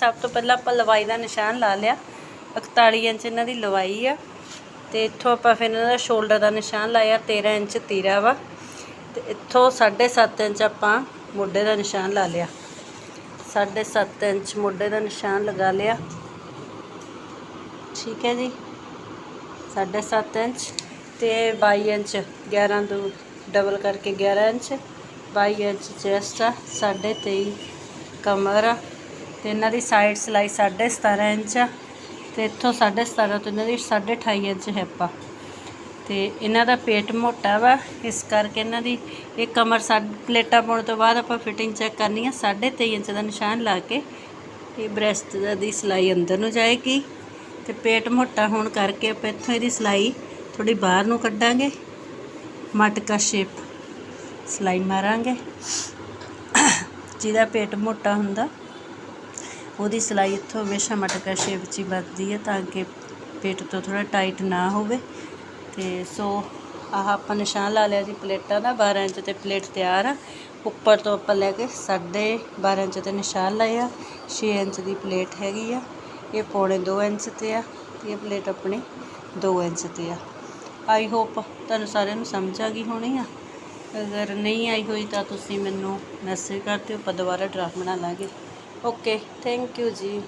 ਸਭ ਤੋਂ ਪਹਿਲਾਂ ਆਪਾਂ ਲਵਾਈ ਦਾ ਨਿਸ਼ਾਨ ਲਾ ਲਿਆ। 41 ਇੰਚ ਇਹਨਾਂ ਦੀ ਲਵਾਈ ਆ। ਤੇ ਇੱਥੋਂ ਆਪਾਂ ਫਿਰ ਇਹਨਾਂ ਦਾ ਸ਼ੋਲਡਰ ਦਾ ਨਿਸ਼ਾਨ ਲਾਇਆ 13 ਇੰਚ ਤੀਰਾ ਵਾ। ਤੇ ਇੱਥੋਂ 7.5 ਇੰਚ ਆਪਾਂ ਮੋਢੇ ਦਾ ਨਿਸ਼ਾਨ ਲਾ ਲਿਆ। 7.5 ਇੰਚ ਮੋਢੇ ਦਾ ਨਿਸ਼ਾਨ ਲਗਾ ਲਿਆ। ਠੀਕ ਹੈ ਜੀ। 7.5 ਇੰਚ ਤੇ 22 ਇੰਚ 11 ਤੋਂ ਡਬਲ ਕਰਕੇ 11 ਇੰਚ। 22 ਇੰਚ ਚੈਸਟ ਆ 23.5 ਕਮਰ ਆ। ਤੇ ਇਹਨਾਂ ਦੀ ਸਾਈਡ ਸਲਾਈ 17.5 ਇੰਚ ਆ ਤੇ ਇੱਥੋਂ 17.5 ਤੋਂ ਇਹਨਾਂ ਦੀ 28.5 ਇੰਚ ਹਿੱਪ ਆ। ਤੇ ਇਹਨਾਂ ਦਾ ਪੇਟ ਮੋਟਾ ਵਾ, ਇਸ ਕਰਕੇ ਇਹਨਾਂ ਦੀ ਇਹ ਕਮਰ ਸਾ, ਪਲੇਟਾਂ ਪਾਉਣ ਤੋਂ ਬਾਅਦ ਆਪਾਂ ਫਿਟਿੰਗ ਚੈੱਕ ਕਰਨੀ ਆ 23.5 ਇੰਚ ਦਾ ਨਿਸ਼ਾਨ ਲਾ ਕੇ ਇਹ ਬ੍ਰੈਸਟ ਦੀ ਸਿਲਾਈ ਅੰਦਰ ਨੂੰ ਜਾਏਗੀ। ਤੇ ਪੇਟ ਮੋਟਾ ਹੋਣ ਕਰਕੇ ਆਪਾਂ ਇੱਥੋਂ ਇਹਦੀ ਸਿਲਾਈ ਥੋੜੀ ਬਾਹਰ ਨੂੰ ਕੱਢਾਂਗੇ। ਮਟਕਾ ਸ਼ੇਪ ਸਿਲਾਈ ਮਾਰਾਂਗੇ। ਜਿਹਦਾ ਪੇਟ ਮੋਟਾ ਹੁੰਦਾ ਉਹਦੀ ਸਿਲਾਈ ਇੱਥੋਂ ਹਮੇਸ਼ਾ ਮਟਕਾ ਸ਼ੇਪ 'ਚ ਹੀ ਵੱਧਦੀ ਹੈ ਤਾਂ ਕਿ ਪੇਟ ਤੋਂ ਥੋੜਾ ਟਾਈਟ ਨਾ ਹੋਵੇ। ਤੇ ਸੋ ਆਹ ਆਪਾਂ ਨਿਸ਼ਾਨ ਲਾ ਲਿਆ ਜੀ ਪਲੇਟਾਂ ਦਾ 12 ਇੰਚ ਤੇ ਪਲੇਟ ਤਿਆਰ ਆ। ਉੱਪਰ ਤੋਂ ਆਪਾਂ ਲੈ ਕੇ ਸਾਢੇ 12 ਇੰਚ ਤੇ ਨਿਸ਼ਾਨ ਲਾਇਆ 6 ਇੰਚ ਦੀ ਪਲੇਟ ਹੈਗੀ ਆ। ਇਹ ਪੌਣੇ 2 ਇੰਚ ਤੇ ਆ। ਤੇ ਇਹ ਪਲੇਟ ਆਪਣੀ 2 ਇੰਚ ਤੇ ਆ। ਆਈ ਹੋਪ ਤੁਹਾਨੂੰ ਸਾਰਿਆਂ ਨੂੰ ਸਮਝ ਆ ਗਈ ਹੋਣੀ ਆ। ਅਗਰ ਨਹੀਂ ਆਈ ਹੋਈ ਤਾਂ ਤੁਸੀਂ ਮੈਨੂੰ ਮੈਸੇਜ ਕਰ ਦਿਓ, ਆਪਾਂ ਦੁਬਾਰਾ ਡਰਾਫਟ ਬਣਾ ਲਾਂਗੇ। ਓਕੇ ਥੈਂਕ ਯੂ ਜੀ।